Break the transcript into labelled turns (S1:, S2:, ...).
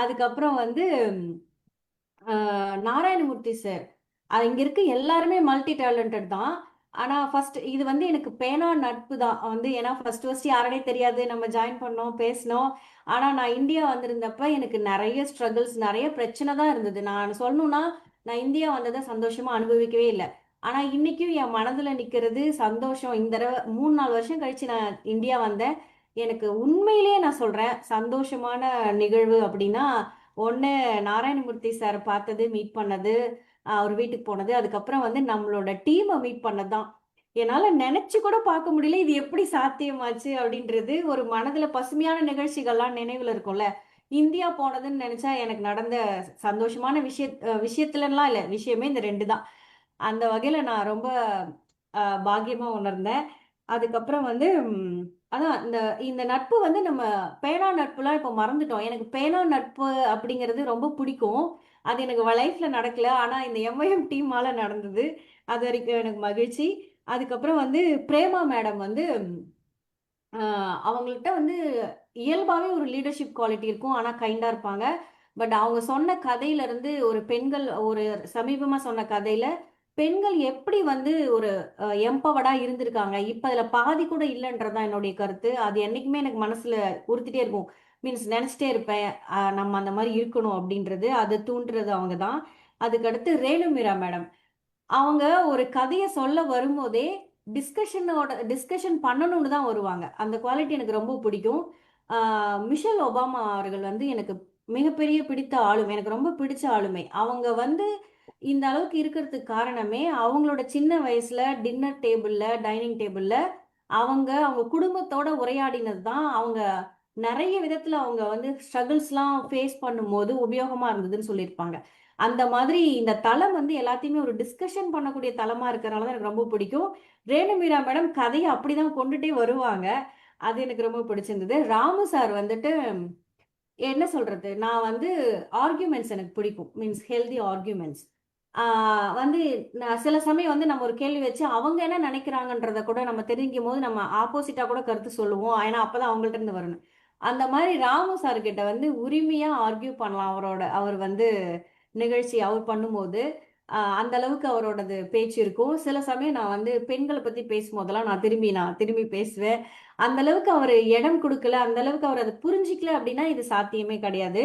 S1: அதுக்கப்புறம் வந்து நாராயணமூர்த்தி சார் அது இங்க இருக்க எல்லாருமே மல்டி டேலண்டட் தான். ஆனா ஃபர்ஸ்ட் இது வந்து எனக்கு பேனா நட்பு தான். வந்து ஏன்னா ஃபர்ஸ்ட் ஃபர்ஸ்ட் யாருனே தெரியாது. நம்ம ஜாயின் பண்ணோம் பேசினோம். ஆனா நான் இந்தியா வந்திருந்தப்ப எனக்கு நிறைய ஸ்ட்ரகிள்ஸ் நிறைய பிரச்சனை தான் இருந்தது. நான் சொல்லணும்னா நான் இந்தியா வந்ததை சந்தோஷமா அனுபவிக்கவே இல்லை. ஆனா இன்னைக்கும் என் மனதுல நிக்கிறது சந்தோஷம். இந்த தடவை மூணு நாலு வருஷம் கழிச்சு நான் இந்தியா வந்தேன். எனக்கு உண்மையிலேயே நான் சொல்றேன் சந்தோஷமான நிகழ்வு அப்படின்னா ஒன்று நாராயணமூர்த்தி சாரை பார்த்தது மீட் பண்ணது அவர் வீட்டுக்கு போனது அதுக்கப்புறம் வந்து நம்மளோட டீமை மீட் பண்ணது தான் என்னால் நினச்சி கூட பார்க்க முடியல இது எப்படி சாத்தியமாச்சு அப்படின்றது ஒரு மனதில் பசுமையான நிகழ்ச்சிகள்லாம் நினைவில் இருக்கும்ல. இந்தியா போனதுன்னு நினச்சா எனக்கு நடந்த சந்தோஷமான விஷய விஷயத்துலலாம் இல்லை விஷயமே இந்த ரெண்டு தான் அந்த வகையில் நான் ரொம்ப பாக்கியமாக உணர்ந்தேன். அதுக்கப்புறம் வந்து அதான் இந்த இந்த நட்பு வந்து நம்ம பேனா நட்புலாம் இப்போ மறந்துட்டோம். எனக்கு பேனா நட்பு அப்படிங்கிறது ரொம்ப பிடிக்கும். அது எனக்கு லைஃப்ல நடக்கல. ஆனால் இந்த எம்ஐஎம் டீமால நடந்தது. அது வரைக்கும் எனக்கு மகிழ்ச்சி. அதுக்கப்புறம் வந்து பிரேமா மேடம் வந்து அவங்கள்ட்ட வந்து இயல்பாகவே ஒரு லீடர்ஷிப் குவாலிட்டி இருக்கும். ஆனால் கைண்டாக இருப்பாங்க. பட் அவங்க சொன்ன கதையிலேருந்து ஒரு பெண்கள் ஒரு சமீபமாக சொன்ன கதையில் பெண்கள் எப்படி வந்து ஒரு எம்பவர்டா இருந்திருக்காங்க? இப்ப அதுல பாதி கூட இல்லைன்றதுதான் என்னுடைய கருத்து. அது என்னைக்குமே எனக்கு மனசுல உறுத்திட்டே இருக்கும். மீன்ஸ் நினைச்சிட்டே இருப்பேன். நம்ம அந்த மாதிரி இருக்கணும் அப்படின்றது. அதை தூண்டுறது அவங்க தான். அதுக்கடுத்து ரேணு மீரா மேடம். அவங்க ஒரு கதையை சொல்ல வரும்போதே டிஸ்கஷனோட டிஸ்கஷன் பண்ணணும்னு தான் வருவாங்க. அந்த குவாலிட்டி எனக்கு ரொம்ப பிடிக்கும். மிஷல் ஒபாமா அவர்கள் வந்து எனக்கு மிகப்பெரிய பிடித்த ஆளுமை. எனக்கு ரொம்ப பிடிச்ச ஆளுமை. அவங்க வந்து இந்த அளவுக்கு இருக்கிறதுக்கு காரணமே அவங்களோட சின்ன வயசுல டின்னர் டேபிள்ல டைனிங் டேபிள்ல அவங்க அவங்க குடும்பத்தோட உரையாடினது தான் அவங்க நிறைய விதத்துல அவங்க வந்து ஸ்ட்ரகிள்ஸ்லாம் ஃபேஸ் பண்ணும்போது உபயோகமா இருந்ததுன்னு சொல்லியிருப்பாங்க. அந்த மாதிரி இந்த தளம் வந்து எல்லாத்தையுமே ஒரு டிஸ்கஷன் பண்ணக்கூடிய தளமா இருக்கிறனால தான் எனக்கு ரொம்ப பிடிக்கும். ரேணுமீரா மேடம் கதையை அப்படிதான் கொண்டுட்டே வருவாங்க. அது எனக்கு ரொம்ப பிடிச்சிருந்தது. ராமு சார் வந்துட்டு என்ன சொல்றது? நான் வந்து ஆர்கியூமெண்ட்ஸ் எனக்கு பிடிக்கும். மீன்ஸ் ஹெல்தி ஆர்கியூமெண்ட்ஸ் வந்து நான் சில சமயம் வந்து நம்ம ஒரு கேள்வி வச்சு அவங்க என்ன நினைக்கிறாங்கன்றத கூட நம்ம தெரிஞ்சுக்கும் போது நம்ம ஆப்போசிட்டா கூட கருத்து சொல்லுவோம். ஏன்னா அப்பதான் அவங்கள்ட்ட இருந்து வரணும். அந்த மாதிரி ராமு சார் கிட்ட வந்து உரிமையா ஆர்கியூ பண்ணலாம். அவரோட அவர் வந்து நிகழ்ச்சி அவர் பண்ணும்போது அந்த அளவுக்கு அவரோடது பேச்சு இருக்கும். சில சமயம் நான் வந்து பெண்களை பத்தி பேசும்போதெல்லாம் நான் திரும்பி நான் திரும்பி பேசுவேன். அந்த அளவுக்கு அவர் இடம் கொடுக்கல. அந்த அளவுக்கு அவர் அதை புரிஞ்சிக்கல அப்படின்னா இது சாத்தியமே கிடையாது.